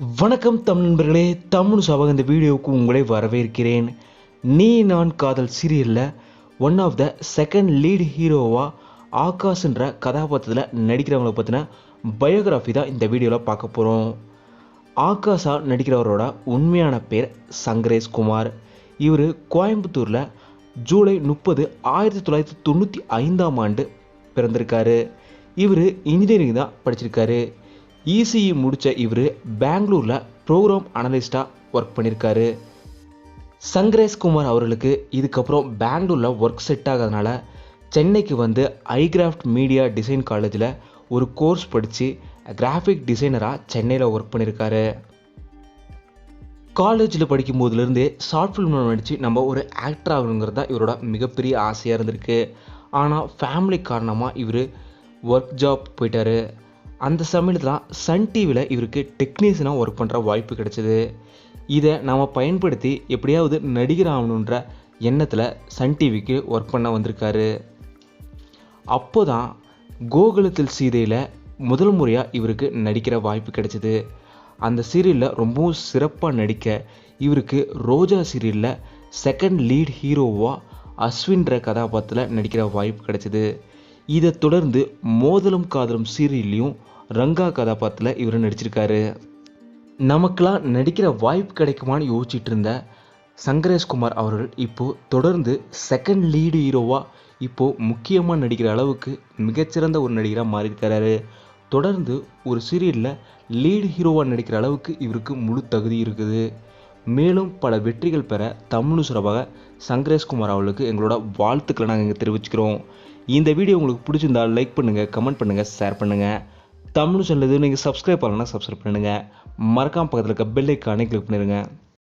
வணக்கம் தமிழ் நண்பர்களே தமிழ் சபக இந்த வீடியோவுக்கு உங்களை வரவேற்கிறேன். நீ நான் காதல் சீரியலில் one of the second lead ஹீரோவாக ஆகாஷ்ன்ற கதாபாத்திரத்தில் நடிக்கிறவங்களை பற்றின பயோகிராஃபி தான் இந்த வீடியோவில் பார்க்க போகிறோம் ஆகாஷா நடிக்கிறவரோட உண்மையான பேர் சங்கரேஷ் குமார். இவர் கோயம்புத்தூரில் ஜூலை முப்பது ஆயிரத்தி தொள்ளாயிரத்தி தொண்ணூற்றி ஐந்தாம் ஆண்டு பிறந்திருக்காரு. இவர் இன்ஜினியரிங் தான் படிச்சிருக்காரு. இசிஇ முடித்த இவர் பெங்களூரில் ப்ரோக்ராம் அனலிஸ்டாக ஒர்க் பண்ணியிருக்காரு சங்கரேஷ்குமார் அவர்களுக்கு இதுக்கப்புறம் பெங்களூரில் ஒர்க் செட் ஆகாதனால சென்னைக்கு வந்து ஐகிராஃப்ட் மீடியா டிசைன் காலேஜில் ஒரு கோர்ஸ் படித்து கிராஃபிக் டிசைனராக சென்னையில் ஒர்க் பண்ணியிருக்காரு காலேஜில் படிக்கும் போதுலேருந்தே ஷார்ட் ஃபிலிம் நடித்து நம்ம ஒரு ஆக்டர் ஆகணுங்கிறது தான் இவரோட மிகப்பெரிய ஆசையாக இருந்திருக்கு. ஆனால் ஃபேமிலி காரணமாக இவர் ஒர்க் ஜாப் போயிட்டார். அந்த சமயத்தில் சன் டிவியில் இவருக்கு டெக்னீஷியனாக ஒர்க் பண்ணுற வாய்ப்பு கிடைச்சிது. இதை நாம் பயன்படுத்தி எப்படியாவது நடிகர் ஆகணுன்ற எண்ணத்தில் சன் டிவிக்கு ஒர்க் பண்ண வந்திருக்காரு. அப்போ தான் கோகுலத்தில் சீதையில் முதல் முறையாக இவருக்கு நடிக்கிற வாய்ப்பு கிடைச்சிது. அந்த சீரியலில் ரொம்பவும் சிறப்பாக நடிக்க இவருக்கு ரோஜா சீரியலில் செகண்ட் லீட் ஹீரோவாக அஸ்வின்ற கதாபாத்திரத்தில் நடிக்கிற வாய்ப்பு கிடைச்சிது. இதை தொடர்ந்து மோதலும் காதலும் சீரியல்லையும் ரங்கா கதாபாத்திரத்தில் இவர் நடிச்சிருக்காரு. நமக்கெல்லாம் நடிக்கிற வாய்ப்பு கிடைக்குமான்னு யோசிச்சுட்டு இருந்த சங்கரேஷ்குமார் அவர்கள் இப்போது தொடர்ந்து செகண்ட் லீடு ஹீரோவாக இப்போது முக்கியமாக நடிக்கிற அளவுக்கு மிகச்சிறந்த ஒரு நடிகராக மாறியிருக்கிறாரு தொடர்ந்து ஒரு சீரியலில் லீடு ஹீரோவாக நடிக்கிற அளவுக்கு இவருக்கு முழு தகுதி இருக்குது. மேலும் பல வெற்றிகள் பெற தமிழ் சிறப்பாக சங்கரேஷ்குமார் அவர்களுக்கு எங்களோட வாழ்த்துக்களை நாங்கள் இங்கே தெரிவிச்சுக்கிறோம். இந்த வீடியோ உங்களுக்கு பிடிச்சிருந்தா லைக் பண்ணுங்கள் கமெண்ட் பண்ணுங்கள் ஷேர் பண்ணுங்கள் தமிழ் சொன்னது நீங்கள் சப்ஸ்கிரைப் பண்ணலன்னா சப்ஸ்கிரைப் பண்ணுங்கள் மறக்காம பக்கத்தில் இருக்க பெல் ஐக்கானே கிளிக் பண்ணிடுங்க.